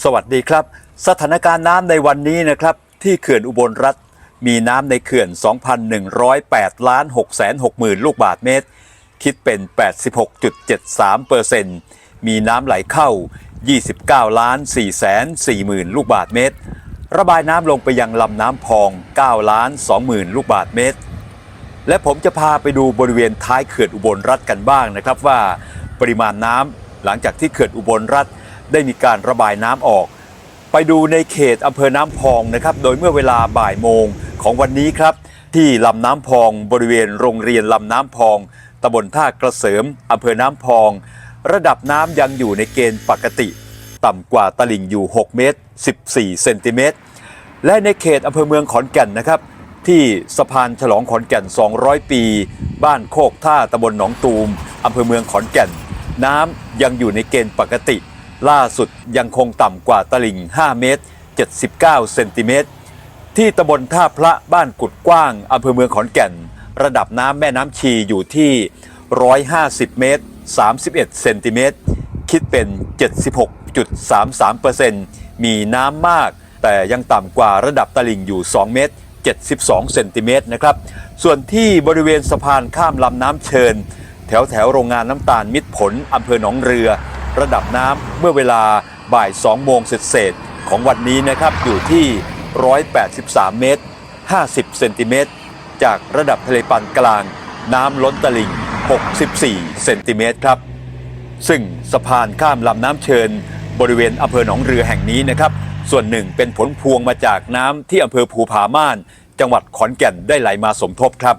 สวัสดีครับ สถานการณ์น้ำในวันนี้นะครับ ที่เขื่อนอุบลรัฐมีน้ำในเขื่อน 2,108 ล้าน6 6 0 0 0ลูกบาทเมตร คิดเป็น 86.73เปอร์เซ็นต์มีน้ำไหลเข้า 29 ล้าน4แสน4หมื่นลูกบาทเมตร ระบายน้ำลงไปยังลำน้ำพอง 9 ล้าน2หมื่นลูกบาทเมตร และผมจะพาไปดูบริเวณท้ายเขื่อนอุบลรัฐกันบ้างนะครับว่า ปริมาณน้ำหลังจากที่เขื่อนอุบลรัฐ ได้มีการระบายน้ำออก ไปดูในเขตอำเภอน้ำพองนะครับ โดยเมื่อเวลาบ่ายโมงของวันนี้ครับ ที่ลำน้ำพองบริเวณโรงเรียนลำน้ำพองตำบลท่ากระเสริมอำเภอน้ำพอง ระดับน้ำยังอยู่ในเกณฑ์ปกติ ต่ำกว่าตลิ่งอยู่ 6 เมตร 14 เซนติเมตร และในเขตอำเภอเมืองขอนแก่นนะครับ ที่สะพานฉลองขอนแก่น 200 ปี บ้านโคกท่าตำบลหนองตูมอำเภอเมืองขอนแก่น น้ำยังอยู่ในเกณฑ์ปกติ ล่าสุดยังคงต่ำกว่าตลิ่ง 5 เมตร 79 เซนติเมตร ที่ตำบลท่าพระบ้านกุดกว้างอำเภอเมืองขอนแก่น ระดับน้ำแม่น้ำชีอยู่ที่ 150 เมตร 31 เซนติเมตร คิดเป็น 76.33%มีน้ำมาก แต่ยังต่ำกว่าระดับตลิ่งอยู่ 2 เมตร 72 เซนติเมตรนะครับ ส่วนที่บริเวณสะพานข้ามลำน้ำเชิญ แถวแถวโรงงานน้ำตาลมิตรผลอำเภอหนองเรือ ระดับน้ำเมื่อเวลาบ่าย 2 โมงเศษๆของวันนี้นะครับอยู่ที่ 183 เมตร 50 เซนติเมตร จากระดับทะเลปานกลาง น้ำล้นตลิ่ง 64 เซนติเมตรครับ ซึ่งสะพานข้ามลำน้ำเชิญ บริเวณอำเภอหนองเรือแห่งนี้นะครับ ส่วนหนึ่งเป็นผลพวงมาจากน้ำที่อำเภอภูผาม่าน จังหวัดขอนแก่นได้ไหลมาสมทบครับ